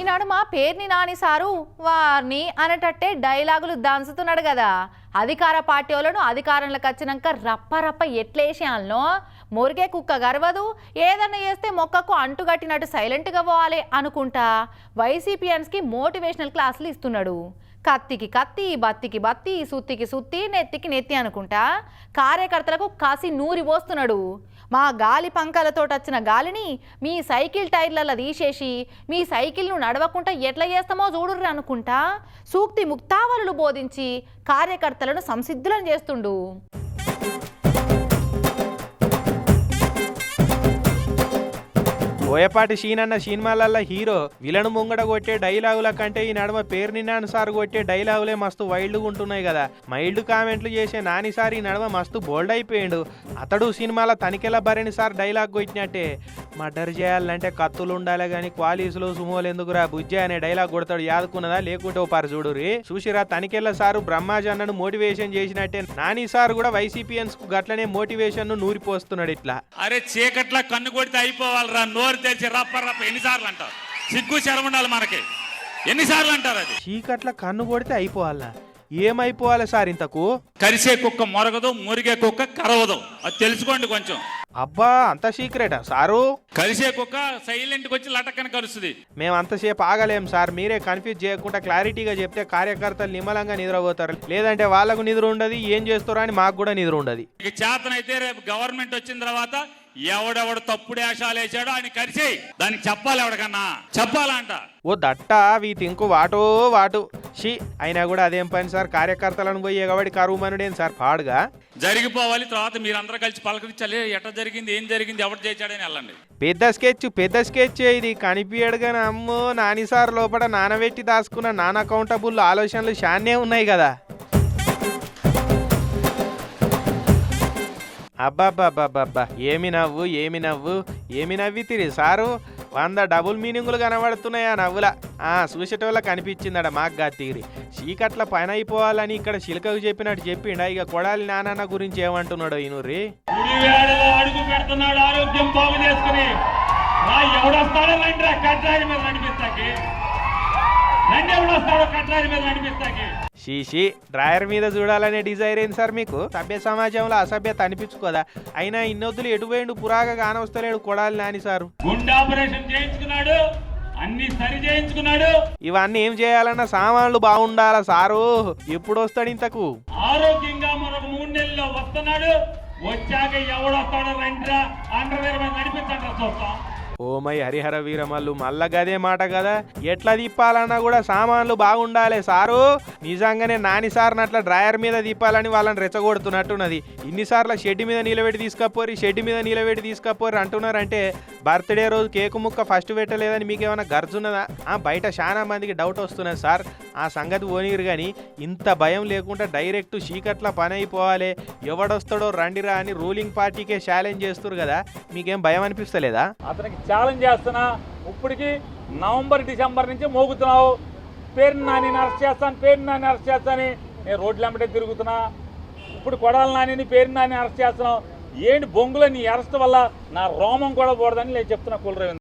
ఈనాడు మా పేర్ని నాని సారు వారిని అనేటట్టే డైలాగులు దంచుతున్నాడు కదా. అధికార పార్టీ వాళ్ళను అధికారంలోకి వచ్చినాక రప్ప రప్ప ఎట్లేసేయాలనో? మురిగే కుక్క గర్వదు? ఏదన్నా చేస్తే మొక్కకు అంటుగట్టినట్టు సైలెంట్గా పోవాలి అనుకుంటా? వైసీపీఎన్స్కి మోటివేషనల్ క్లాసులు ఇస్తున్నాడు. కత్తికి కత్తి బత్తికి బత్తి సుత్తికి సుత్తి నెత్తికి నెత్తి అనుకుంటా. కార్యకర్తలకు కాసి నూరి పోస్తున్నాడు. మా గాలి పంకాలతో వచ్చిన గాలిని మీ సైకిల్ టైర్లలో తీసేసి మీ సైకిల్ను నడవకుండా ఎట్లా చేస్తామో చూడుర్రు అనుకుంటా. సూక్తి ముక్తావలులు బోధించి కార్యకర్తలను సంసిద్ధులను చేస్తుండు. బోయపాటి షీనన్న సినిమాలల్లో హీరో విలను ముంగడ కొట్టే డైలాగుల కంటే ఈ నడుమ పేరు నిన్నాను సార్ కొట్టే డైలాగులే మస్తు వైల్డ్గా ఉంటున్నాయి కదా. మైల్డ్ కామెంట్లు చేసే నాని సార్ ఈ నడుమ మస్తు బోల్డ్ అయిపోయాడు. అతడు సినిమాల తనిఖీల భరణి సార్ డైలాగ్ కొట్టినట్టే. మర్డర్ చేయాలంటే కత్తులు ఉండాలి కానీ క్వాలీసులు సుమోలు ఎందుకురా బుజ్జి అనే డైలాగ్ కొడతాడు. యాదుకున్నదా? లేకుంటే ఓ పారు చూడురి చూసిరా తనికెళ్ళ సారు బ్రహ్మాజన్నను మోటివేషన్ చేసినట్టే. నాని సార్ కూడా వైసీపీఎన్స్కు గట్లనే మోటివేషన్ను నూరిపోస్తున్నాడు ఇట్లా. అరే చీకట్ల కన్ను కొడితే అయిపోవాలరా నోరు తెరిచి రప్ప రప్ప ఎన్నిసార్లు అంటారు? సిగ్గు శరం ఉండాలి మనకి. ఎన్నిసార్లు అంటారు అది? చీకట్ల కన్ను కొడితే అయిపోవాలా? ఏమైపోవాలి సార్ ఇంతకు? కరిసే కుక్క మొరగదు మురిగే కుక్క కరవదు. అది తెలుసుకోండి కొంచెం. అబ్బా అంత సీక్రెటా సారు? కరిసే కుక్క సైలెంట్కి వచ్చి లటక్కన కలుస్తుంది మేము అంతసేపు ఆగలేం సార్ మీరే కన్ఫ్యూజ్ చేయకుండా క్లారిటీగా చెప్తే కార్యకర్తలు నిమ్మలంగా నిద్రపోతారు. లేదంటే వాళ్ళకు నిద్ర ఉండదు ఏం చేస్తారో అని మాకు కూడా నిద్ర ఉండదు. ఇక చేతనైతే రేపు గవర్నమెంట్ వచ్చిన తర్వాత ఎవడెవడు తప్పుడు వేషాలు వేసాడో ఆయన కరిసేయి. దానికి చెప్పాలి ఎవడికన్నా. చెప్పాలంట. ఓ దట్ట వీ తింకు వాటో వాటు. షీ అయినా కూడా అదేం పని సార్? కార్యకర్తలను పోయి ఎగబడి కరువు మనుడేం సార్? పాడుగా? జరిగిపోవాలి తర్వాత మీరందరూ కలిసి పలకరించాలి. ఎట్లా జరిగింది ఏం జరిగింది ఎవడు చేశాడని వెళ్ళండి. పెద్ద స్కెచ్ పెద్ద స్కెచ్ ఇది? కనిపించడు కానీ అమ్మో నాని సార్ లోపల నానబెట్టి దాచుకున్న నాన్ అకౌంటబుల్ ఆలోచనలు షాన్నే ఉన్నాయి కదా. అబ్బాబ్బాబ్బాబ్బా ఏమి నవ్వు ఏమి నవ్వు ఏమి నవ్వితిరి సారు? వంద డబుల్ మీనింగులు కనబడుతున్నాయి నవ్వుల? చూసేటోళ్ళకి కనిపించిందట మాకు గా తీరి. చీకట్ల పని అయిపోవాలని ఇక్కడ చిలకకు చెప్పినట్టు చెప్పిండ ఇక కొడాలి నానన్న గురించి ఏమంటున్నాడో ఈనూరి అడుగు పెడుతున్నాడు ఆరోగ్యం బాగు చేసుకుని. రా ఎవడొస్తాడో రండి రా కట్రాయి మీద నడిపిస్తాకి రండి ఎవడొస్తాడో కట్రాయి మీద నడిపిస్తాకి షీషి డ్రాయర్ మీద చూడాలనే డిజైర్ ఏంది సార్ మీకు? సభ్య సమాజంలో అసభ్యత అనిపించుకోదా అయినా ఇన్నొద్దులు ఎటుపోయిండు పురాగా కానవస్తలేడు కొడాలి నాని సారు. గుండె ఆపరేషన్ చేయించుకున్నాడు. అన్ని సరి చేయించుకున్నాడు. ఇవన్నీ ఏం చేయాలన్నా సామాన్లు బాగుండాలా సారు? ఎప్పుడు వస్తాడు ఇంతకు? ఆరోగ్యంగా మరొక మూడు నెలల్లో వస్తున్నాడు. వచ్చాక ఎవడొస్తాడో రండిరా అండర్వేర్ మీద నడిపించండి చూస్తాం ఓమై హరిహర వీరమల్లు మల్ల గదే మాట కదా? ఎట్లా తిప్పాలన్నా కూడా సామాన్లు బాగుండాలి సారు. నిజంగానే నాని సార్ని అట్లా డ్రాయర్ మీద తిప్పాలని వాళ్ళని రెచ్చగొడుతున్నట్టున్నది. ఇన్నిసార్లు షెడ్ మీద నిలబెట్టి తీసుకపోరి షెడ్ మీద నిలబెట్టి తీసుకపోరి అంటున్నారంటే బర్త్డే రోజు కేకు ముక్క ఫస్ట్ పెట్టలేదని మీకు ఏమైనా గర్జున్నదా? ఆ బయట చాలా మందికి డౌట్ వస్తున్నది సార్. ఆ సంగతి పోనీరు కానీ ఇంత భయం లేకుండా డైరెక్ట్ చీకట్ల పని అయిపోవాలి ఎవడొస్తాడో రండిరా అని రూలింగ్ పార్టీకే ఛాలెంజ్ చేస్తారు కదా. మీకేం భయం అనిపిస్తలేదా? అతనికి ఛాలెంజ్ చేస్తున్నా. ఇప్పటికి నవంబర్ డిసెంబర్ నుంచి మోగుతున్నావు. పేరు నాని అరెస్ట్ చేస్తాను పేరు నాని అరెస్ట్ చేస్తాను నేను రోడ్లు వెంబడే తిరుగుతున్నా. ఇప్పుడు కొడాలి నానిని పేరు నాని అరెస్ట్ చేస్తున్నావు. ఏంటి బొంగులో నీ అరెస్ట్ వల్ల నా రోమం కూడా పోడదని నేను చెప్తున్నా కులరవి